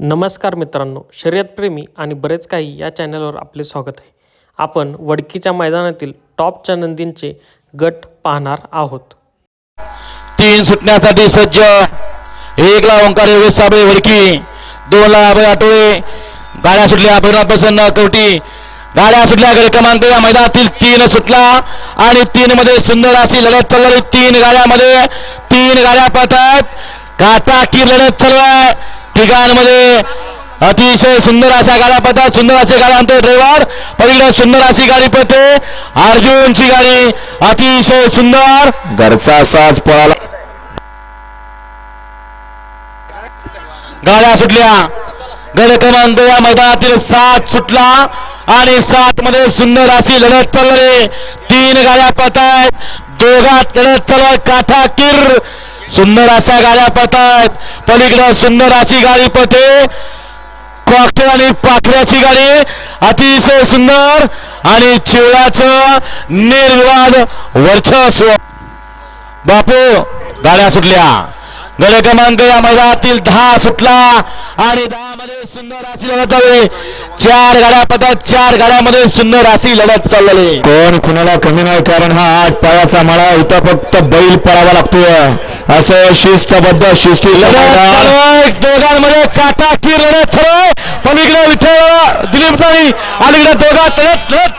नमस्कार मित्रांनो शर्यतप्रेमी आणि बरेच काही या चॅनलवर आपले स्वागत आहे. आपण वडकीच्या मैदानातील टॉपच्या नंदींचे गट पाहणार आहोत. तीन सुटण्यासाठी सज्ज एक ला ओंकार योगेश साबळे वडकी दोन ला अभय आठवळे गाड्या सुटल्या अभिनाथ प्रसन्न कवटी. गाड्या सुटल्या गड क्रमांक या मैदानातील तीन सुटला आणि तीन मध्ये सुंदर अशी लढत चालली. तीन गाड्यामध्ये तीन गाड्या पळतात. काटाकी लढत चालू आहे. ठिकाणमध्ये अतिशय सुंदर अशा गाड्या पडतात सुंदर अशी गाड्या आणतो ड्रायव्हर. पलीकडे सुंदर अशी गाडी पडते. अर्जुनची गाडी अतिशय सुंदर. घरचा साज पळाला. गाड्या सुटल्या. गड क्रमांक या मैदानातील सात सुटला आणि सात मध्ये सुंदर अशी लढत चालली. तीन गाड्या पडतायत दोघात लढत चालू आहे. काठाकीर सुंदर अशा गाड्या पळतायत पलीकडे सुंदर अशी गाडी पळते. कॉकटेल आणि पाखऱ्याची गाडी अतिशय सुंदर आणि चिवळाचं निर्विवाद वर्चस्व. बापू गाड्या सुटल्या. गड क्रमांक या मैदानातील दहा सुटला आणि दहा मध्ये सुंदर अशी लढत झाली. चार गाड्या पतात चार गाड्यामध्ये सुंदर अशी लढत चालली. कोण कुणाला कमी नाही कारण हा आठ पायाचा मळा इथं फक्त बैल पळावा लागतोय. असं शिस्तबद्ध शिस्ती चालू. दोघांमध्ये काटाकी लढत चालू आहे. पलीकडे विठ्ठल दिलीप ताई अलीकडे दोघात लढत लढत.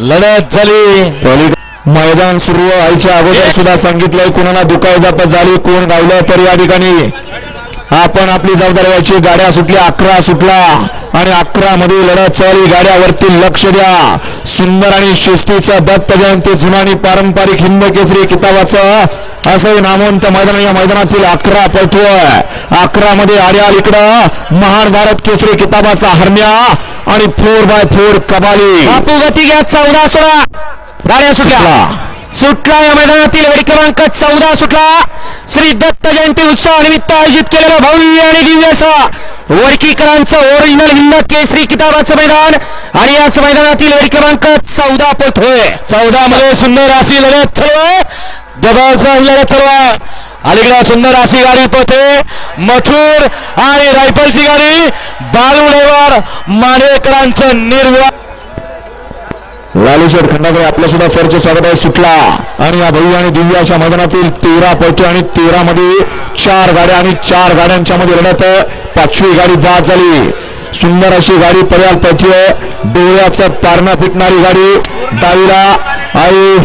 लढत झाली. मैदान सुरू व्हायच्या अगोदर सुद्धा सांगितलंय कुणाला दुखायजात झाली कोण गावलं तर या ठिकाणी. आपण आपली जबाबदारी व्हायची गाड्या सुटल्या अकरा सुटला. आणि अकरा मध्ये लढत चालली. गाड्यावरती लक्ष द्या. सुंदर आणि शिस्तीचं दत्त जयंती जुना आणि पारंपरिक हिंद केसरी किताबाचं असं नामवंत मैदान या मैदानातील अकरा पळतोय अकरा मध्ये आर्याल इकडं. महान भारत केसरी किताबाचा हरण्या आणि फोर बाय फोर कबाली. बापू गती घ्या चौदा सोळा. गाड्या सुटल्या. सुटला. या मैदानातील गडी क्रमांक चौदा सुटला. श्री दत्त जयंती उत्सव निमित्त आयोजित केलेलं भव्य आणि दिव्य असं वडकीकरांचं ओरिजिनल हिंद केसरी किताबाचं मैदान. आणि याच मैदानातील गडी क्रमांक चौदा पळतोय चौदा मध्ये सुंदर अशी लढत चालू अलीकडे सुंदर अशी गाडी पळते. मथुर आणि रायफलची गाडी बालुडेवर मानेकरांचं निर्विवाद लालू शेठ खंडाकडे आपलं सुद्धा सरचे स्वागत आहे. सुटला. आणि या भव्य आणि दिव्य अशा मैदानातील तेरा पळतो आणि तेरा मध्ये चार गाड्या आणि चार गाड्यांच्या मध्ये लढत पाचवी गाडी बाद झाली. सुंदर अशी गाडी पर्याल पळतीये. डोळ्याचं पारणं फिटणारी गाडी डावीला आई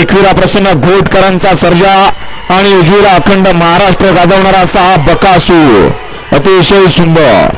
एकविरा प्रसन्न घोटकरांचा सर्जा आणि उजवीला अखंड महाराष्ट्र गाजवणारा असा हा बकासूर. अतिशय सुंदर.